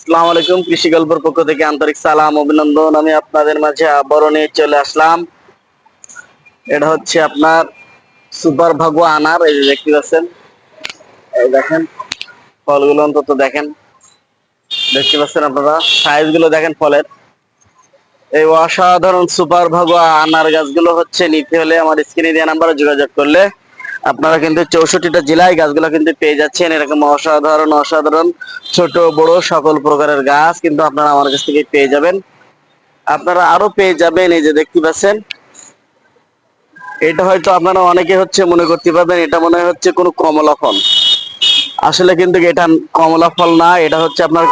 আসসালামু আলাইকুম, কৃষি গল্পের পক্ষ থেকে আন্তরিক সালাম, অভিনন্দন। আমি আপনাদের মাঝে আবারও নিয়ে চলে আসলাম। এটা হচ্ছে আপনার সুপার আনার, এই দেখতে পাচ্ছেন। দেখেন, ফলগুলো অন্তত দেখেন। দেখতে পাচ্ছেন আপনারা সাইজগুলো দেখেন ফলের। এই অসাধারণ সুপার ভাগো আনার গাছগুলো হচ্ছে, নিতে হলে আমার স্ক্রিনে দেওয়া নাম্বারে যোগাযোগ করলে আপনারা কিন্তু চৌষট্টিটা জেলায় গাছগুলো কিন্তু পেয়ে যাচ্ছেন। এরকম অসাধারণ অসাধারণ, ছোট, বড় সকল প্রকারের গাছ কিন্তু আপনারা আমার কাছ থেকে পেয়ে যাবেন। আপনারা আরও পেয়ে যাবেন, এই যে দেখতে পাচ্ছেন। এটা হয়তো আপনারা অনেকে হচ্ছে মনে করতে পারবেন, এটা মনে হচ্ছে কোনো কমলা ফল। আসলে কিন্তু এটা কমলা ফল না, এটা হচ্ছে আপনার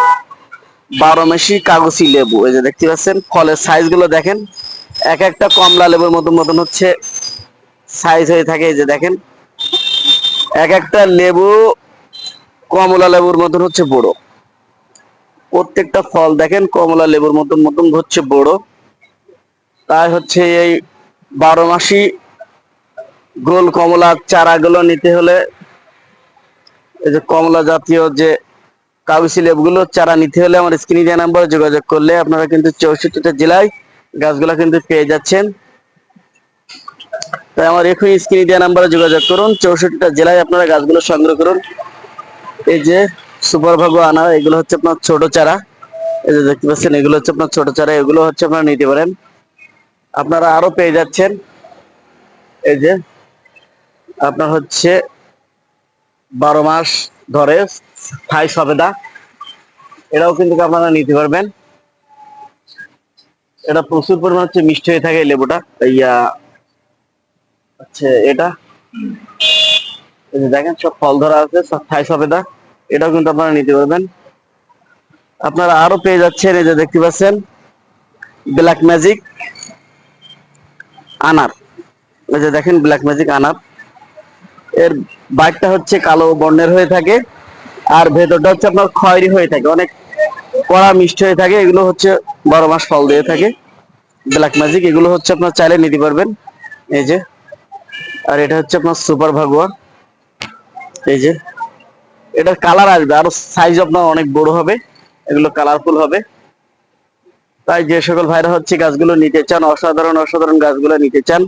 বারো মাসি কাগজি লেবু। এই যে দেখতে পাচ্ছেন, ফলের সাইজগুলো দেখেন। এক একটা কমলা লেবুর মতন মতন হচ্ছে সাইজ হয়ে থাকে, এই যে দেখেন। এক একটা লেবু, কমলা লেবুর মতন হচ্ছে বড়। প্রত্যেকটা ফল দেখেন, কমলা লেবুর মতন মতন হচ্ছে বড়। তাই হচ্ছে এই বারো মাসি গোল কমলা চারাগুলো নিতে হলে এই যে কমলা জাতীয় যে কাগজি লেবুগুলো চারা নিতে হলে আমার স্ক্রিনে নাম্বারে যোগাযোগ করলে আপনারা কিন্তু চৌষট্টিটা জেলায় গাছগুলো কিন্তু পেয়ে যাচ্ছেন। তাই আমার এখনই স্ক্রিনে দেওয়া নাম্বারে যোগাযোগ করুন। চৌষট্টিটা জেলায় আপনারা গাছগুলো সংগ্রহ করুন। এই যে সুপার ভাগো আনা, এগুলো হচ্ছে আপনার ছোট চারা। এই যে দেখতে পাচ্ছেন, এগুলো হচ্ছে আপনার ছোট চারা, এগুলো হচ্ছে আপনারা নিতে পারেন। আপনারা আরও পেয়ে যাচ্ছেন। এই যে আপনার হচ্ছে বারো মাস ধরে থাই সবেদা এটাও কিন্তু আপনারা নিতে পারবেন। এটা প্রচুর পরিমাণ হচ্ছে মিষ্টি হয়ে থাকে লেবুটা। ইয়া হচ্ছে এটা। দেখেন, সব ফল ধরা আছে থাই সবেদা এটাও কিন্তু আপনারা নিতে পারবেন। আপনারা আরও পেয়ে যাচ্ছেন এই যে দেখতে পাচ্ছেন ব্ল্যাক ম্যাজিক আনার। এই যে দেখেন ব্ল্যাক ম্যাজিক আনার। এর বাইকটা হচ্ছে কালো বর্ণের হয়ে থাকে, আর ভেতরটা হচ্ছে আপনার খয়েরি হয়ে থাকে। অনেক কড়া মিষ্টি হয়ে থাকে, এগুলো হচ্ছে বারো মাস ফল দিয়ে থাকে। ব্ল্যাক ম্যাজিক এগুলো হচ্ছে আপনার চাইলে নিতে পারবেন। এই যে আর এটা হচ্ছে আপনার সুপার ভাগুয়া। এই যে, এটার কালার আসবে, আরও সাইজ আপনার অনেক বড় হবে, এগুলো কালারফুল হবে। তাই যে সকল ভাইরা হচ্ছে গাছগুলো নিতে চান, অসাধারণ অসাধারণ গাছগুলো নিতে চান,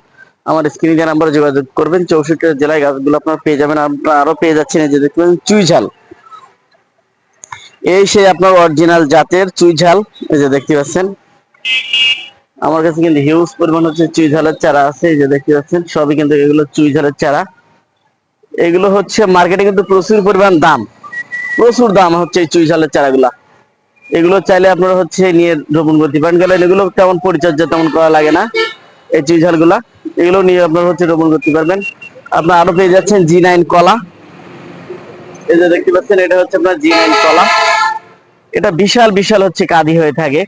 আমার স্ক্রিনে যে নাম্বারে যোগাযোগ করবেন, চৌষট্টি জেলায় গাছগুলো আপনার পেয়ে যাবেন আপনার আরও পেয়ে যাচ্ছেন এই যে পাচ্ছেন, চুই ঝাল। এই সেই আপনার অরিজিনাল জাতের চুই ঝাল, এই যে দেখতে পাচ্ছেন। আমার কাছে কিন্তু হিউজ পরিমাণ হচ্ছে চুই ঝালের চারা আছে, এই যে দেখতে পাচ্ছেন, সবই কিন্তু এগুলো চুই ঝালের চারা। এগুলো হচ্ছে মার্কেটে কিন্তু প্রচুর পরিমাণ দাম। প্রচুর দাম হচ্ছে এই চুই ঝালের চারাগুলা। এগুলো চাইলে আপনারা হচ্ছে নিয়ে রোপণ করতে পারেন। গেলে এগুলো তেমন পরিচর্যা তেমন করা লাগে না, এই চুই ঝালগুলা। এগুলো নিয়ে আপনারা হচ্ছে রোপণ করতে পারবেন। আপনার আরও পেয়ে যাচ্ছেন জি নাইন কলা। এই যে দেখতে পাচ্ছেন, এটা হচ্ছে আপনার জি নাইন কলা। এটা বিশাল বিশাল হচ্ছে কাদি হয়ে থাকে।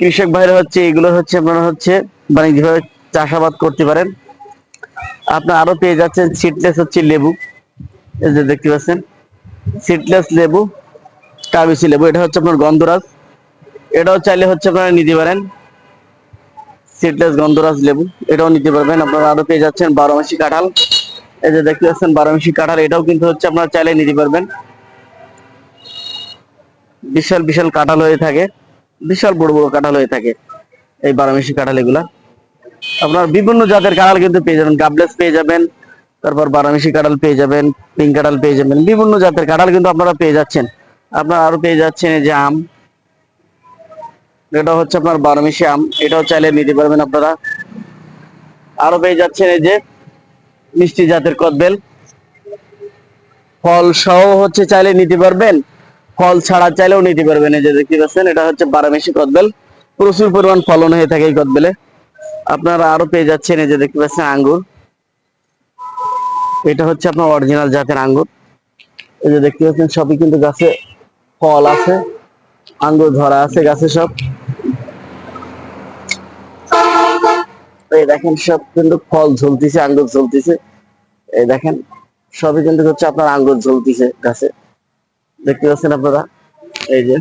কৃষক ভাইরা হচ্ছে, এগুলো হচ্ছে আপনারা হচ্ছে বাণিজ্যিকভাবে চাষাবাদ করতে পারেন। আপনার আরও পেয়ে যাচ্ছেন সিটলেস হচ্ছে লেবু। এই যে দেখতে পাচ্ছেন সিটলেস লেবু, কাগজি লেবু, এটা হচ্ছে আপনার গন্ধরাজ। এটাও চাইলে হচ্ছে আপনারা নিতে পারেন। সিটলেস গন্ধরাজ লেবু, এটাও নিতে পারবেন। আপনারা আরও পেয়ে যাচ্ছেন বারো মাসি কাঁঠাল। এই যে দেখতে পাচ্ছেন বারো মাসি কাঁঠাল, এটাও কিন্তু হচ্ছে আপনারা চাইলে নিতে পারবেন। বিশাল বিশাল কাঁঠাল হয়ে থাকে। বিশাল বড় বড় কাঁঠাল হয়ে থাকে এই বারামেশি কাঁঠাল এগুলা। আপনার বিভিন্ন জাতের কাঁঠাল কিন্তু পেয়ে যাবেন। গাবলেস পেয়ে যাবেন, তারপর বারামেশি কাঁঠাল পেয়ে যাবেন, পিঙ্ক কাঁঠাল পেয়ে যাবেন, বিভিন্ন জাতের কাঁঠাল কিন্তু আপনারা পেয়ে যাচ্ছেন। আপনারা আরও পেয়ে যাচ্ছেন এই যে আম। এটা হচ্ছে আপনার বারামেশি আম, এটাও চাইলে নিতে পারবেন আপনারা। আরও পেয়ে যাচ্ছেন এই যে মিষ্টি জাতের কদবেল। ফল সহ হচ্ছে চাইলে নিতে পারবেন। ফল ছাড়া চাইলেও নিতে পারবেন এই যে দেখতে পাচ্ছেন, এটা হচ্ছে বারামেশি কদবেল। প্রচুর পরিমাণ ফলন হয়ে থাকে এই কদবেলে। আপনারা আরও পেয়ে যাচ্ছেন, এই যে দেখতে পাচ্ছেন আঙ্গুর। এটা হচ্ছে আপনার অরিজিনাল জাতের আঙ্গুর। এই যে দেখতে পাচ্ছেন, সবই কিন্তু গাছে ফল আছে, আঙ্গুর ধরা আছে গাছে সব। এই দেখেন, সব কিন্তু ফল ঝুলতিছে, আঙ্গুর ঝুলতিছে। এই দেখেন, সবই কিন্তু হচ্ছে আপনার আঙ্গুর ঝুলতিছে গাছে। দেখতে পাচ্ছেন আপনারা? এই যে।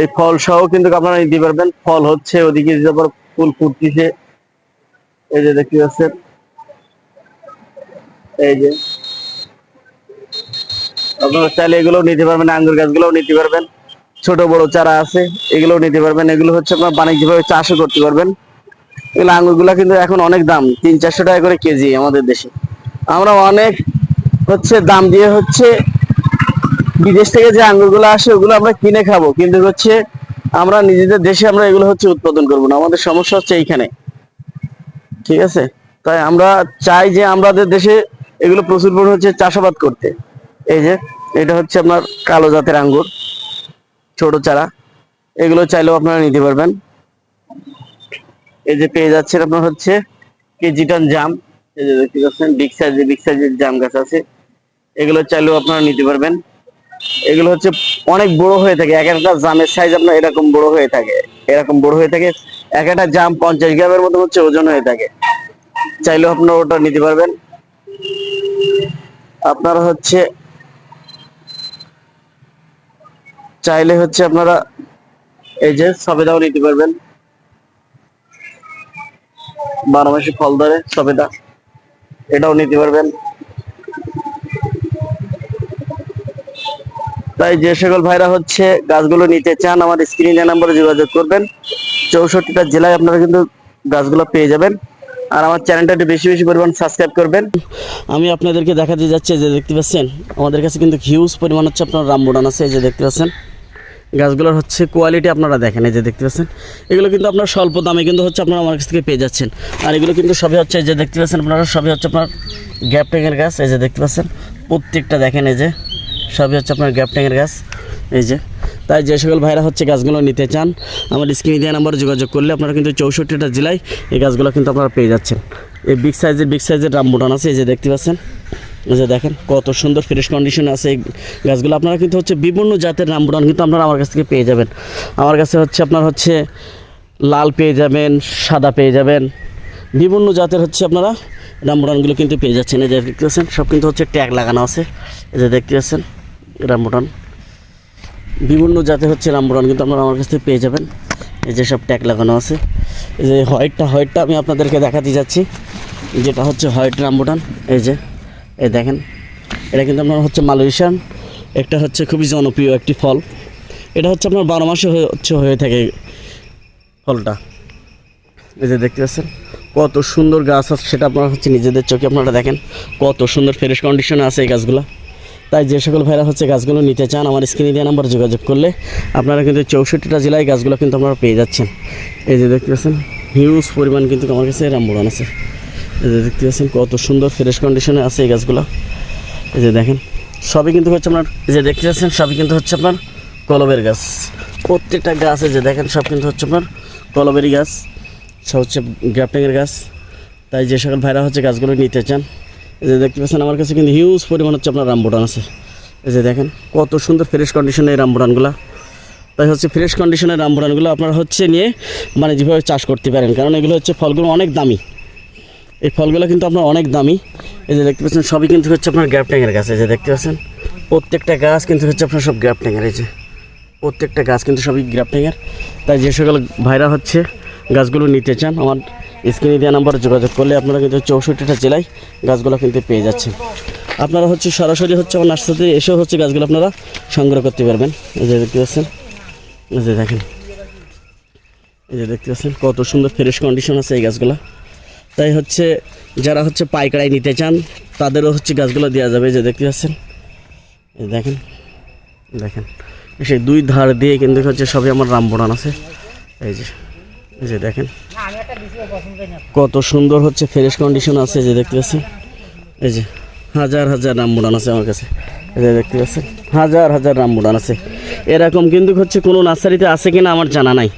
এই ফল সহ কিন্তু আপনারা নিতে পারবেন। ফল হচ্ছে ওদিকে যাবার ফুল ফুটতিছে, এই যে দেখতে পাচ্ছেন। এই যে। আপনারা চাইলে এগুলোও নিতে পারবেন, আঙ্গুর গাছগুলোও নিতে পারবেন। ছোট, বড় চারা আছে, এগুলোও নিতে পারবেন। এগুলো হচ্ছে আপনার বাণিজ্যিকভাবে চাষও করতে পারবেন। এগুলো আঙ্গুরগুলা কিন্তু এখন অনেক দাম, তিন চারশো টাকা করে কেজি আমাদের দেশে। আমরা অনেক হচ্ছে দাম দিয়ে হচ্ছে বিদেশ থেকে যে আঙ্গুরগুলো আসে, ওগুলো আমরা কিনে খাব। কিন্তু হচ্ছে আমরা নিজেদের দেশে আমরা এগুলো হচ্ছে উৎপাদন করব না। আমাদের সমস্যা হচ্ছে এইখানে। ঠিক আছে? তাই আমরা চাই যে আমাদের দেশে এগুলো প্রচুর পরিমাণে হচ্ছে চাষাবাদ করতে। এই যে, এটা হচ্ছে আপনার কালো জাতের আঙ্গুর, ছোট চারা। এগুলো চাইলেও আপনারা নিতে পারবেন। এই যে পেয়ে যাচ্ছেন আপনার হচ্ছে কেজিটান জাম। এই যে দেখতে পাচ্ছেন, বিগ সাইজের বিগ সাইজের জাম গাছ আছে। এগুলো চাইলেও আপনারা নিতে পারবেন। এগুলো হচ্ছে অনেক বড় হয়ে থাকে। এক একটা জামের সাইজ আপনার এরকম বড় হয়ে থাকে। এরকম বড় হয়ে থাকে। এক একটা জাম পঞ্চাশ গ্রামের মতো হচ্ছে ওজন হয়ে থাকে। চাইলেও আপনারা ওটা নিতে পারবেন। আপনারা হচ্ছে চাইলে হচ্ছে আপনারা এই যে সবেদাও নিতে পারবেন। বারো মাসে ফল ধরে সবেদা। এটাও নিতে পারবেন। তাই যে সকল ভাইরা হচ্ছে গাছগুলো নিতে চান আমার স্ক্রিনে নাম্বারে যোগাযোগ করবেন। চৌষট্টিটা জেলায় আপনারা কিন্তু গাছগুলো পেয়ে যাবেন। আর আমার চ্যানেলটা একটু বেশি বেশি পরিমাণ সাবস্ক্রাইব করবেন। আমি আপনাদেরকে দেখাতে যাচ্ছি যে দেখতে পাচ্ছেন, আমাদের কাছে কিন্তু হিউজ পরিমাণ হচ্ছে আপনার রামবুডান আছে, এই যে দেখতে পাচ্ছেন। গাছগুলোর হচ্ছে কোয়ালিটি আপনারা দেখেন, এই যে দেখতে পাচ্ছেন। এগুলো কিন্তু আপনার স্বল্প দামে কিন্তু হচ্ছে আপনারা আমার কাছ থেকে পেয়ে যাচ্ছেন। আর এগুলো কিন্তু সবই হচ্ছে, এই যে দেখতে পাচ্ছেন আপনারা, সবই হচ্ছে আপনার গ্যাপ ট্যাঙের গাছ, এই যে দেখতে পাচ্ছেন। প্রত্যেকটা দেখেন, এই যে। সবই হচ্ছে আপনার গ্যাপ ট্যাঙের গাছ। এই যে, তাই যে সকল ভাইরা হচ্ছে গাছগুলো নিতে চান, আমার স্ক্রিনে দেওয়া নাম্বারে যোগাযোগ করলে আপনারা কিন্তু চৌষট্টিটা জেলায় এই গাছগুলো কিন্তু আপনারা পেয়ে যাচ্ছেন। এই বিগ সাইজের বিগ সাইজের রামবুটান আছে, এই যে দেখতে পাচ্ছেন? এই যে দেখেন, কত সুন্দর ফ্রেশ কন্ডিশনে আছে এই গাছগুলো। আপনারা কিন্তু হচ্ছে বিভিন্ন জাতের রামবুটান কিন্তু আপনারা আমার কাছ থেকে পেয়ে যাবেন। আমার কাছে হচ্ছে আপনার হচ্ছে লাল পেয়ে যাবেন, সাদা পেয়ে যাবেন, বিভিন্ন জাতের হচ্ছে আপনারা রামবুটানগুলো কিন্তু পেয়ে যাচ্ছেন। এই যে দেখতে পাচ্ছেন, সব কিন্তু হচ্ছে ট্যাগ লাগানো আছে। এই যে দেখতে পাচ্ছেন রামবুটান। বিভিন্ন জাতের হচ্ছে রামবুটান, কিন্তু আপনারা আমার কাছ থেকে পেয়ে যাবেন। এই যে সব ট্যাগ লাগানো আছে। এই যে হোয়াইটটা হোয়াইটটা আমি আপনাদেরকে দেখাতে যাচ্ছি। যেটা হচ্ছে হোয়াইট রামবুটান। এই যে, এই দেখেন। এটা কিন্তু আপনার হচ্ছে মালয়েশিয়ান। একটা হচ্ছে খুবই জনপ্রিয় একটি ফল। এটা হচ্ছে আপনার বারো মাসে হচ্ছে হয়ে থাকে ফলটা। এই যে দেখতে পাচ্ছেন, কত সুন্দর গাছ আছে, সেটা আপনারা হচ্ছে নিজেদের চোখে আপনারা দেখেন। কত সুন্দর ফ্রেশ কন্ডিশনে আছে এই গাছগুলো। তাই যে সকল ভাইরা হচ্ছে গাছগুলো নিতে চান, আমার স্ক্রিনে দেওয়া নাম্বার যোগাযোগ করলে আপনারা কিন্তু চৌষট্টিটা জেলায় গাছগুলো কিন্তু আপনারা পেয়ে যাচ্ছেন। এই যে দেখতে পাচ্ছেন হিউজ পরিমাণ কিন্তু আমার কাছে রামবুড়ান আছে। এই যে দেখতে পাচ্ছেন, কত সুন্দর ফ্রেশ কন্ডিশনে আছে এই গাছগুলো। এই যে দেখেন, সবই কিন্তু হচ্ছে আপনার, এই যে দেখতে পাচ্ছেন, সবই কিন্তু হচ্ছে আপনার কলবের গাছ। প্রত্যেকটা গাছ যে দেখেন, সব কিন্তু হচ্ছে আপনার কলবেরই গাছ। সব হচ্ছে গ্রাফটিংয়ের গাছ। তাই যে সকল ভাইরা হচ্ছে গাছগুলো নিতে চান এই যে দেখতে পাচ্ছেন, আমার কাছে কিন্তু হিউজ পরিমাণ হচ্ছে আপনার রামবুটান আছে। এই যে দেখেন, কত সুন্দর ফ্রেশ কন্ডিশনের এই রামবুটানগুলো তাই হচ্ছে ফ্রেশ কন্ডিশনের রামবুটানগুলো আপনারা হচ্ছে নিয়ে মানে যেভাবে চাষ করতে পারেন, কারণ এগুলো হচ্ছে ফলগুলো অনেক দামি। এই ফলগুলো কিন্তু আপনার অনেক দামি। এই যে দেখতে পাচ্ছেন, সবই কিন্তু হচ্ছে আপনার গ্যাপ ট্যাঙের গাছ। এই যে দেখতে পাচ্ছেন, প্রত্যেকটা গাছ কিন্তু হচ্ছে আপনার সব গ্যাপ ট্যাঙের এই যে প্রত্যেকটা গাছ কিন্তু সবই গ্যাপ ট্যাঙের তাই যে সকল ভাইরা হচ্ছে গাছগুলো নিতে চান, আমার স্ক্রিনে দেওয়া নাম্বারে যোগাযোগ করলে আপনারা কিন্তু চৌষট্টিটা জেলায় গাছগুলো কিন্তু পেয়ে যাচ্ছেন। আপনারা হচ্ছে সরাসরি হচ্ছে আমার নার্সারিতে এসেও হচ্ছে গাছগুলো আপনারা সংগ্রহ করতে পারবেন। এই যে দেখতে পাচ্ছেন, এই যে দেখেন, এই যে দেখতে পাচ্ছেন, কত সুন্দর ফ্রেশ কন্ডিশন আছে এই গাছগুলো। তাই হচ্ছে যারা হচ্ছে পাইকারাই নিতে চান, তাদেরও হচ্ছে গাছগুলো দেওয়া যাবে। যে দেখতে পাচ্ছেন, এই দেখেন দেখেন সেই দুই ধার দিয়ে কিন্তু হচ্ছে সবই আমার রামবনান আছে। এই যে যে দেখেন। কত সুন্দর হচ্ছে ফ্রেশ কন্ডিশন আছে এই যে দেখতে পাচ্ছেন এই যে হাজার হাজার রামবুড়ান আছে আমার কাছে। এই যে দেখতে পাচ্ছেন হাজার হাজার রামবুড়ান আছে। এরকম কিন্তু হচ্ছে কোনো নার্সারিতে আছে কিনা আমার জানা নাই।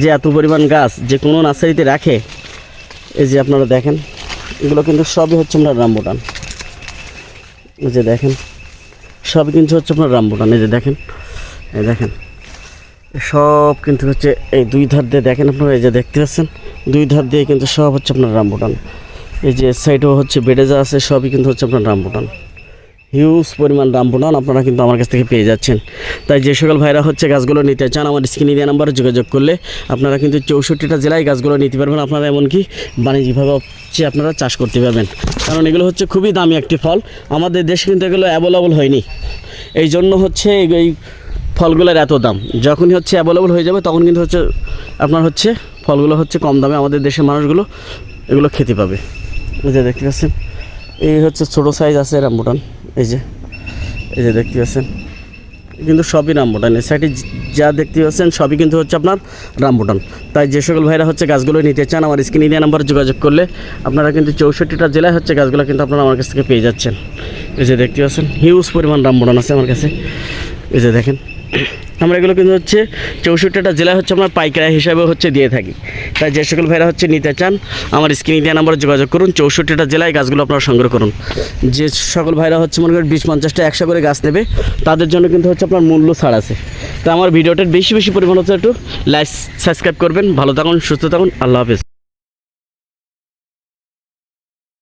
যে এত পরিমাণ গাছ যে কোনো নার্সারিতে রাখে। এই যে আপনারা দেখেন এগুলো কিন্তু সবই হচ্ছে আপনার রামবুটান। এই যে দেখেন সবই কিন্তু হচ্ছে আপনার রামবুটান। এই যে দেখেন এই দেখেন। সব কিন্তু হচ্ছে এই দুই ধার দিয়ে দেখেন আপনারা, এই যে দেখতে পাচ্ছেন, দুই ধার দিয়ে কিন্তু সব হচ্ছে আপনার রামবুটান। এই যে সাইডেও হচ্ছে বেডে যা আছে, সবই কিন্তু হচ্ছে আপনার রামবুটান। হিউজ পরিমাণ রামবুটান আপনারা কিন্তু আমার কাছ থেকে পেয়ে যাচ্ছেন। তাই যে সকল ভাইরা হচ্ছে গাছগুলো নিতে চান, আমার স্ক্রিনে দেওয়া নাম্বারে যোগাযোগ করলে আপনারা কিন্তু চৌষট্টিটা জেলায় গাছগুলো নিতে পারবেন। আপনারা এমনকি বাণিজ্যিকভাবে হচ্ছে আপনারা চাষ করতে পারবেন। কারণ এগুলো হচ্ছে খুবই দামি একটি ফল। আমাদের দেশে কিন্তু এগুলো অ্যাভেলেবল হয়নি। এই জন্য হচ্ছে এই ফলগুলোর এত দাম। যখনই হচ্ছে অ্যাভেলেবল হয়ে যাবে, তখন কিন্তু হচ্ছে আপনার হচ্ছে ফলগুলো হচ্ছে কম দামে আমাদের দেশের মানুষগুলো এগুলো খেতে পাবে। এই যে দেখতে পাচ্ছেন, এই হচ্ছে ছোটো সাইজ আছে রামবুটান এই যে এই যে দেখতে পাচ্ছেন কিন্তু সবই রামবুটান। এই সাইডে যা দেখতে পাচ্ছেন সবই কিন্তু হচ্ছে আপনার রামবুটান। তাই যে সকল ভাইরা হচ্ছে গাছগুলো নিতে চান, আমার স্ক্রিনে দেওয়া নাম্বার যোগাযোগ করলে আপনারা কিন্তু চৌষট্টিটা জেলায় হচ্ছে গাছগুলো কিন্তু আপনারা আমার কাছ থেকে পেয়ে যাচ্ছেন। এই যে দেখতে পাচ্ছেন হিউজ পরিমাণ রামবুটান আছে আমার কাছে। এই যে দেখেন আমরা এগুলো কিন্তু হচ্ছে চৌষট্টিটা জেলায় হচ্ছে আমরা পাইকারি হিসাবে হচ্ছে দিয়ে থাকি। তাই যে সকল ভাইরা হচ্ছে নিতে চান, আমার স্ক্রিনে দেওয়া নাম্বারে যোগাযোগ করুন, চৌষট্টিটা জেলায় গাছগুলো আপনারা সংগ্রহ করুন। যে সকল ভাইরা হচ্ছে মনে করেন বিশ পঞ্চাশটা একশো করে গাছ নেবে, তাদের জন্য কিন্তু হচ্ছে আপনার মূল্য ছাড় আছে। তো আমার ভিডিওটার বেশি বেশি পরিমাণ হচ্ছে একটু লাইক সাবস্ক্রাইব করবেন। ভালো থাকুন, সুস্থ থাকুন, আল্লাহ হাফেজ।